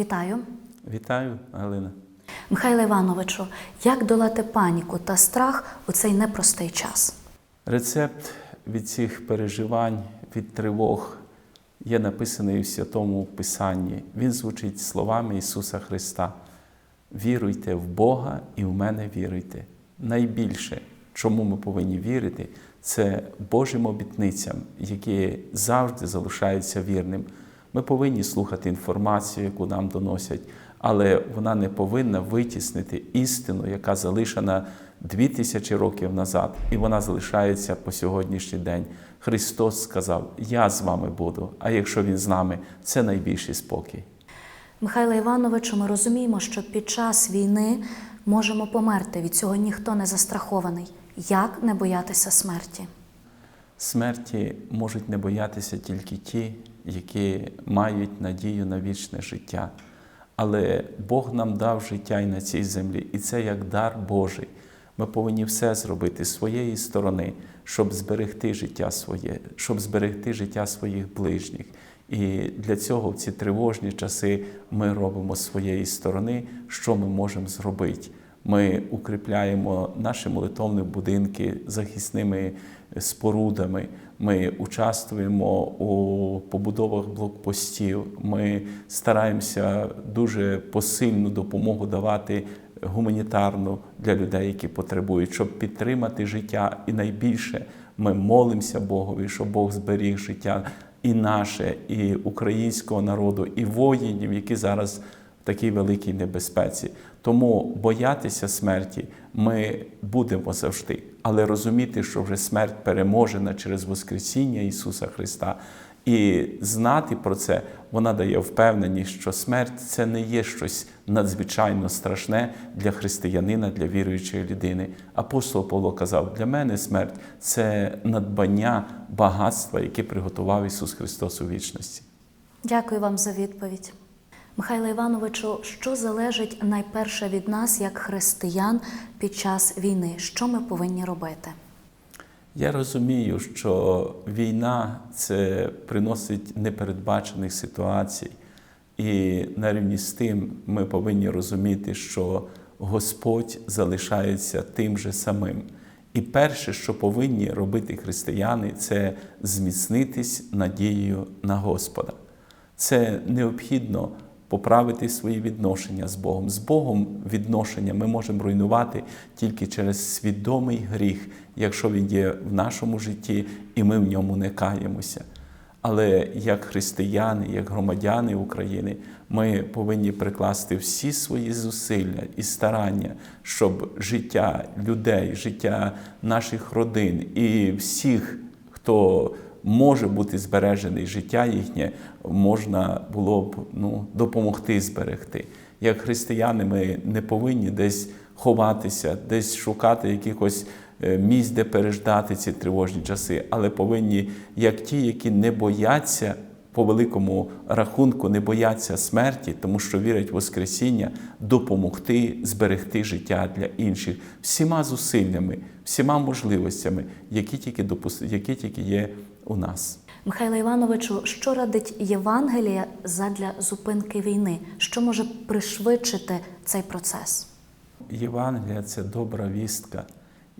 Вітаю. Вітаю, Галина. Михайло Івановичу, як долати паніку та страх у цей непростий час? Рецепт від цих переживань, від тривог є написаний в Святому Писанні. Він звучить словами Ісуса Христа: Віруйте в Бога і в мене віруйте. Найбільше, чому ми повинні вірити, це Божим обітницям, які завжди залишаються вірним. Ми повинні слухати інформацію, яку нам доносять, але вона не повинна витіснити істину, яка залишена дві тисячі років назад, і вона залишається по сьогоднішній день. Христос сказав: Я з вами буду, а якщо Він з нами, це найбільший спокій. Михайло Івановичу, ми розуміємо, що під час війни можемо померти. Від цього ніхто не застрахований. Як не боятися смерті? Смерті можуть не боятися тільки ті, які мають надію на вічне життя. Але Бог нам дав життя і на цій землі, і це як дар Божий. Ми повинні все зробити з своєї сторони, щоб зберегти життя своє, щоб зберегти життя своїх ближніх. І для цього в ці тривожні часи ми робимо з своєї сторони, що ми можемо зробити. Ми укріпляємо наші молитовні будинки захисними спорудами. Ми участвуємо у побудовах блокпостів. Ми стараємося дуже посильну допомогу давати гуманітарну для людей, які потребують, щоб підтримати життя. І найбільше ми молимося Богові, щоб Бог зберіг життя і наше, і українського народу, і воїнів, які зараз такій великій небезпеці. Тому боятися смерті ми будемо завжди, але розуміти, що вже смерть переможена через Воскресіння Ісуса Христа. І знати про це вона дає впевненість, що смерть це не є щось надзвичайно страшне для християнина, для віруючої людини. Апостол Павло казав: для мене смерть це надбання багатства, яке приготував Ісус Христос у вічності. Дякую вам за відповідь. Михайло Івановичу, що залежить найперше від нас як християн під час війни? Що ми повинні робити? Я розумію, що війна це приносить непередбачених ситуацій, і на рівні з тим ми повинні розуміти, що Господь залишається тим же самим. І перше, що повинні робити християни, це зміцнитись надією на Господа. Це необхідно поправити свої відношення з Богом. З Богом відношення ми можемо руйнувати тільки через свідомий гріх, якщо він є в нашому житті і ми в ньому не каємося. Але як християни, як громадяни України, ми повинні прикласти всі свої зусилля і старання, щоб життя людей, життя наших родин і всіх, хто може бути збережений життя їхнє, можна було б ну, допомогти зберегти. Як християни, ми не повинні десь ховатися, десь шукати якихось місць, де переждати ці тривожні часи, але повинні, як ті, які не бояться. По великому рахунку не бояться смерті, тому що вірять в Воскресіння, допомогти зберегти життя для інших всіма зусиллями, всіма можливостями, які тільки допус... які тільки є у нас. Михайло Івановичу, що радить Євангелія задля зупинки війни? Що може пришвидшити цей процес? Євангелія це добра вістка,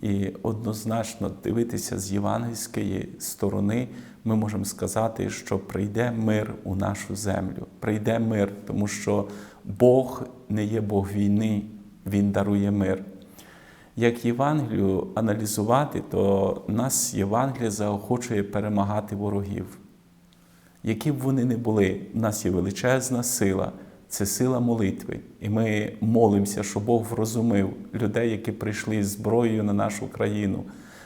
і однозначно дивитися з євангельської сторони. Ми можемо сказати, що прийде мир у нашу землю, прийде мир, тому що Бог не є Бог війни, Він дарує мир. Як Євангелію аналізувати, то нас Євангелія заохочує перемагати ворогів. Які б вони не були, в нас є величезна сила, це сила молитви. І ми молимося, щоб Бог врозумив людей, які прийшли з зброєю на нашу країну,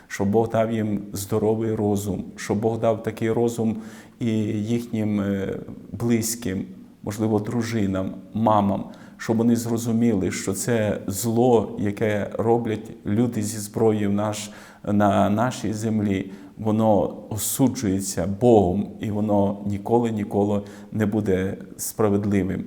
щоб Бог дав їм здоровий розум, щоб Бог дав такий розум і їхнім близьким, можливо, дружинам, мамам, щоб вони зрозуміли, що це зло, яке роблять люди зі зброєю наш, на нашій землі, воно осуджується Богом, і воно ніколи ніколи не буде справедливим.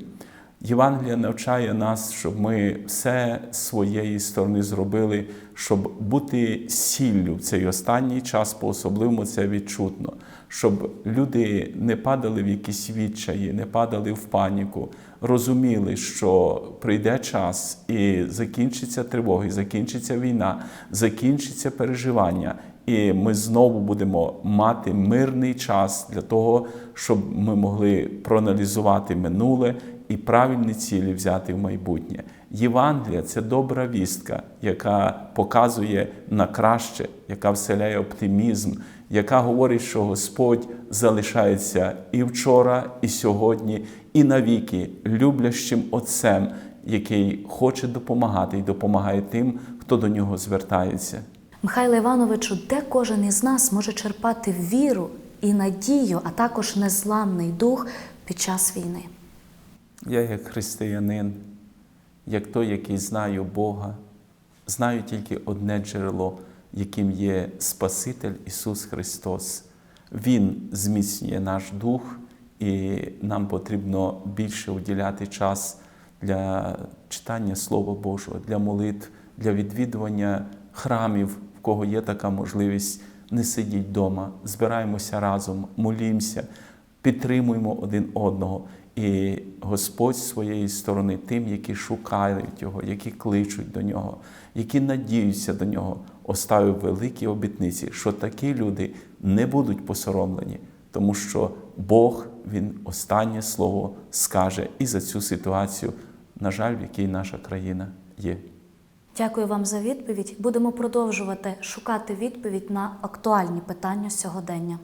Євангелія навчає нас, щоб ми все своєї сторони зробили, щоб бути сіллю в цей останній час, по-особливому це відчутно, щоб люди не падали в якісь відчаї, не падали в паніку, розуміли, що прийде час і закінчиться тривога, і закінчиться війна, закінчиться переживання. І ми знову будемо мати мирний час для того, щоб ми могли проаналізувати минуле і правильні цілі взяти в майбутнє. Євангелія це добра вістка, яка показує на краще, яка вселяє оптимізм, яка говорить, що Господь залишається і вчора, і сьогодні, і навіки люблящим Отцем, який хоче допомагати і допомагає тим, хто до нього звертається. Михайло Івановичу, де кожен із нас може черпати віру і надію, а також незламний дух під час війни? Я, як християнин, як той, який знаю Бога, знаю тільки одне джерело, яким є Спаситель Ісус Христос. Він зміцнює наш дух, і нам потрібно більше уділяти час для читання Слова Божого, для молитв, для відвідування храмів, в кого є така можливість. Не сидіть вдома, збираємося разом, молімося, підтримуємо один одного. І Господь з своєї сторони тим, які шукають Його, які кличуть до нього, які надіються до нього, оставив великі обітниці, що такі люди не будуть посоромлені, тому що Бог Він останнє слово скаже і за цю ситуацію, на жаль, в якій наша країна є. Дякую вам за відповідь. Будемо продовжувати шукати відповідь на актуальні питання сьогодення.